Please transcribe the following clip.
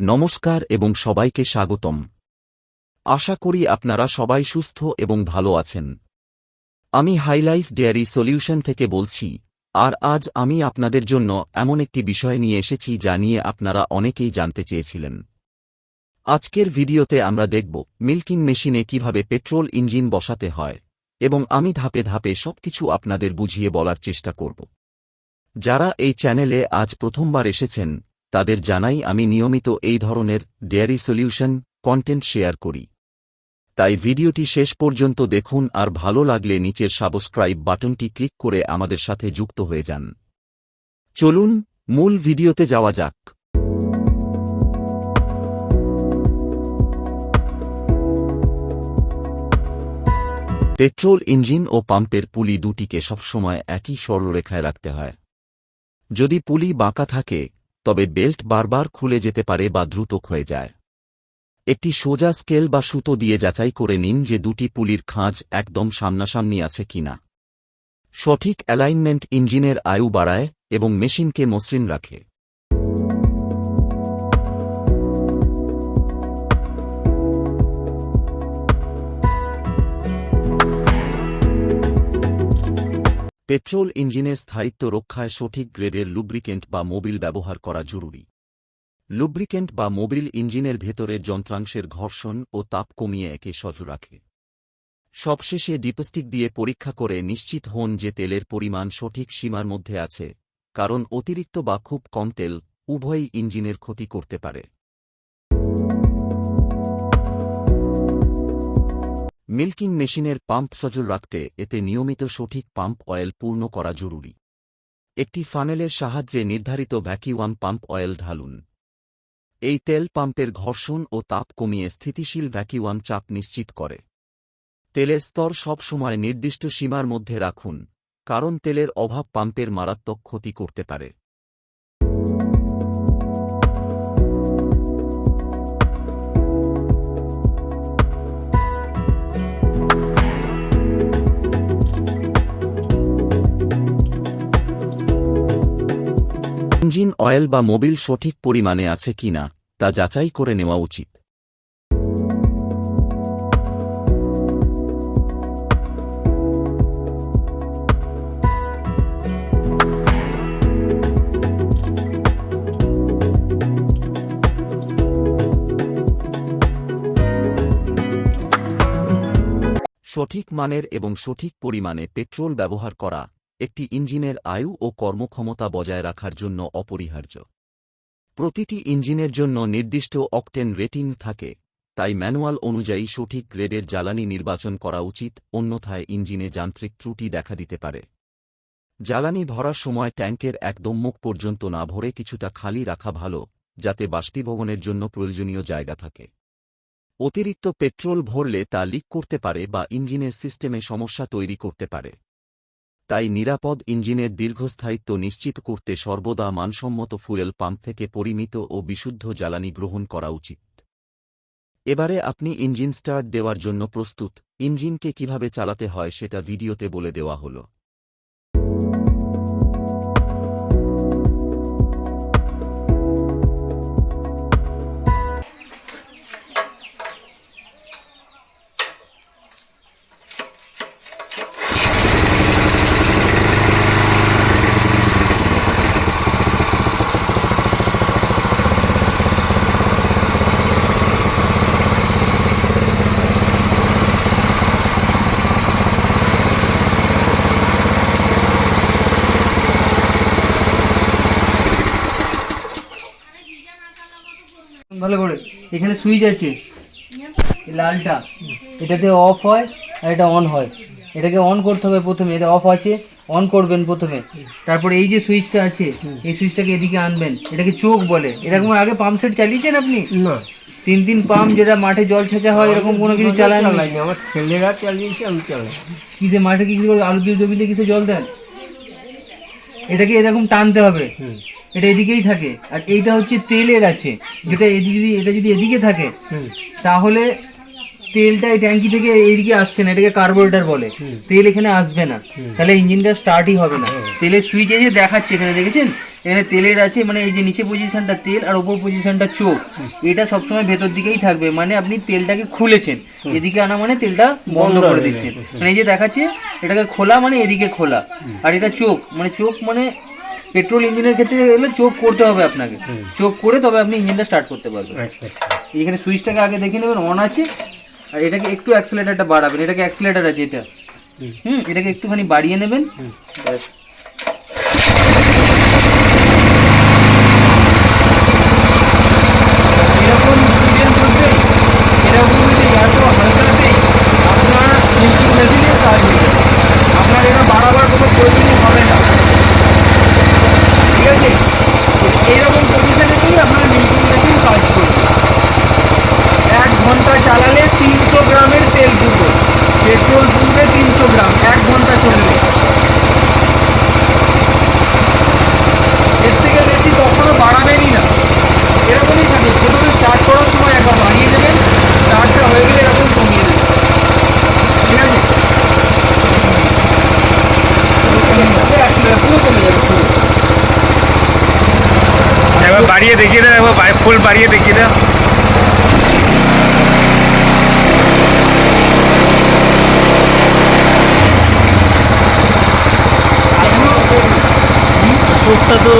নমস্কার এবং সবাইকে স্বাগতম। আশা করি আপনারা সবাই সুস্থ এবং ভালো আছেন। আমি হাইলাইফ ডেয়ারি সলিউশন থেকে বলছি, আর আজ আমি আপনাদের জন্য এমন একটি বিষয় নিয়ে এসেছি যা নিয়ে আপনারা অনেকেই জানতে চেয়েছিলেন। আজকের ভিডিওতে আমরা দেখব মিল্কিং মেশিনে কীভাবে পেট্রোল ইঞ্জিন বসাতে হয়, এবং আমি ধাপে ধাপে সবকিছু আপনাদের বুঝিয়ে বলার চেষ্টা করব। যারা এই চ্যানেলে আজ প্রথমবার এসেছেন তাদের জানাই আমি নিয়মিত এই ধরনের ডেয়ারি সলিউশন কন্টেন্ট শেয়ার করি। তাই ভিডিওটি শেষ পর্যন্ত দেখুন আর ভালো লাগলে নিচের সাবস্ক্রাইব বাটনটি ক্লিক করে আমাদের সাথে যুক্ত হয়ে যান। চলুন মূল ভিডিওতে যাওয়া যাক। পেট্রোল ইঞ্জিন ও পাম্পের পুলি দুটিকে সবসময় একই সরলরেখায় রাখতে হয়। যদি পুলি বাঁকা থাকে তবে বেল্ট বারবার খুলে যেতে পারে বা দ্রুত ক্ষয়ে যায়। একটি সোজা স্কেল বা সুতো দিয়ে যাচাই করে নিন যে দুটি পুলির খাঁজ একদম সামনাসামনি আছে কিনা সঠিক অ্যালাইনমেন্ট ইঞ্জিনের আয়ু বাড়ায় এবং মেশিনকে মসৃণ রাখে। পেট্রোল ইঞ্জিনের স্থায়িত্ব রক্ষায় সঠিক গ্রেডের লুব্রিকেন্ট বা মোবিল ব্যবহার করা জরুরি। লুব্রিকেন্ট বা মোবিল ইঞ্জিনের ভেতরের যন্ত্রাংশের ঘর্ষণ ও তাপ কমিয়ে একে সজু রাখে। সবশেষে ডিপস্টিক দিয়ে পরীক্ষা করে নিশ্চিত হন যে তেলের পরিমাণ সঠিক সীমার মধ্যে আছে, কারণ অতিরিক্ত বা খুব কম তেল উভয়ই ইঞ্জিনের ক্ষতি করতে পারে। মিল্কিং মেশিনের পাম্প সজল রাখতে এতে নিয়মিত সঠিক পাম্প অয়েল পূর্ণ করা জরুরি। একটি ফানেলের সাহায্যে নির্ধারিত ভ্যাকিউয়াম পাম্প অয়েল ঢালুন। এই তেল পাম্পের ঘর্ষণ ও তাপ কমিয়ে স্থিতিশীল ভ্যাকিউয়াম চাপ নিশ্চিত করে। তেলের স্তর সব সময় নির্দিষ্ট সীমার মধ্যে রাখুন, কারণ তেলের অভাব পাম্পের মারাত্মক ক্ষতি করতে পারে। ইঞ্জিন, অয়েল বা মোবিল সঠিক পরিমাণে আছে কিনা তা যাচাই করে নেওয়া উচিত। সঠিক মানের এবং সঠিক পরিমাণে পেট্রোল ব্যবহার করা। একটি ইঞ্জিনের আয়ু ও কর্মক্ষমতা বজায় রাখার জন্য অপরিহার্য। প্রতিটি ইঞ্জিনের জন্য নির্দিষ্ট অকটেন রেটিং থাকে, তাই ম্যানুয়াল অনুযায়ী সঠিক গ্রেডের জ্বালানি নির্বাচন করা উচিত, অন্যথায় ইঞ্জিনে যান্ত্রিক ত্রুটি দেখা দিতে পারে। জ্বালানি ভরার সময় ট্যাঙ্কের একদম মুখ পর্যন্ত না ভরে কিছুটা খালি রাখা ভালো, যাতে বাষ্পীভবনের জন্য প্রয়োজনীয় জায়গা থাকে। অতিরিক্ত পেট্রোল ভরলে তা লিক করতে পারে বা ইঞ্জিনের সিস্টেমে সমস্যা তৈরি করতে পারে। তাই নিরাপদ ইঞ্জিনের দীর্ঘস্থায়িত্ব নিশ্চিত করতে সর্বদা মানসম্মত ফুয়েল পাম্প থেকে পরিমিত ও বিশুদ্ধ জ্বালানি গ্রহণ করা উচিত। এবারে আপনি ইঞ্জিন স্টার্ট দেওয়ার জন্য প্রস্তুত। ইঞ্জিনকে কীভাবে চালাতে হয় সেটা ভিডিওতে বলে দেওয়া হল। ভালো করে। এখানে সুইচ আছে। লালটা এটাতে অফ হয় আর এটা অন হয়। এটাকে অন করতে হবে প্রথমে এটা অফ আছে অন করবেন প্রথমে। তারপরে এই যে সুইচটা আছে এই সুইচটাকে এদিকে আনবেন। এটাকে চোখ বলে। এরকম আগে পাম্প সেট চালিয়েছেন আপনি? না। তিন তিন পাম্প যেটা মাঠে জল ছেঁচা হয় এরকম কোনো কিছু চালান আমার ছেলেরা চালিয়েছে আমি চালাই। কিসে মাঠে কি করে আলু দিয়ে জমিতে কিসে জল দেন? এটাকে এরকম টানতে হবে। এটা এদিকেই থাকে। আর এইটা হচ্ছে তেলের আছে। যেটা এদিকে যদি এটা যদি এদিকে থাকে তাহলে তেলটা এই ট্যাঙ্কি থেকে এইদিকে আসছে না এটাকে কার্বোরেটর বলে। তেল এখানে আসবে না। তাহলে ইঞ্জিনটা স্টার্টই হবে না। তেলের সুইচ এই যে দেখাচ্ছে এখানে দেখেছেন? এখানে তেলের আছে মানে এই যে নিচে পজিশনটা তেল আর ওপর পজিশনটা চোখ। এটা সবসময় ভেতর দিকেই থাকবে। মানে আপনি তেলটাকে খুলেছেন। এদিকে আনা মানে তেলটা বন্ধ করে দিচ্ছেন। মানে এই যে দেখাচ্ছে এটাকে খোলা মানে এদিকে খোলা। আর এটা চোখ। মানে চোখ মানে পেট্রোল ইঞ্জিনের ক্ষেত্রে এলে চোখ করতে হবে আপনাকে। চোখ করে তবে আপনি ইঞ্জিনটা স্টার্ট করতে পারবেন। এখানে সুইচটাকে আগে দেখে নেবেন অন আছে আর এটাকে একটু অ্যাক্সিলেটারটা বাড়াবেন। এটাকে অ্যাক্সিলেটার আছে এটা। হুম। হুম এটাকে একটুখানি বাড়িয়ে নেবেন। ব্যাস। বাড়িয়ে দেখিয়ে দাও একবার বাই- ফুল বাড়িয়ে দেখিয়ে দাও চোখটা তো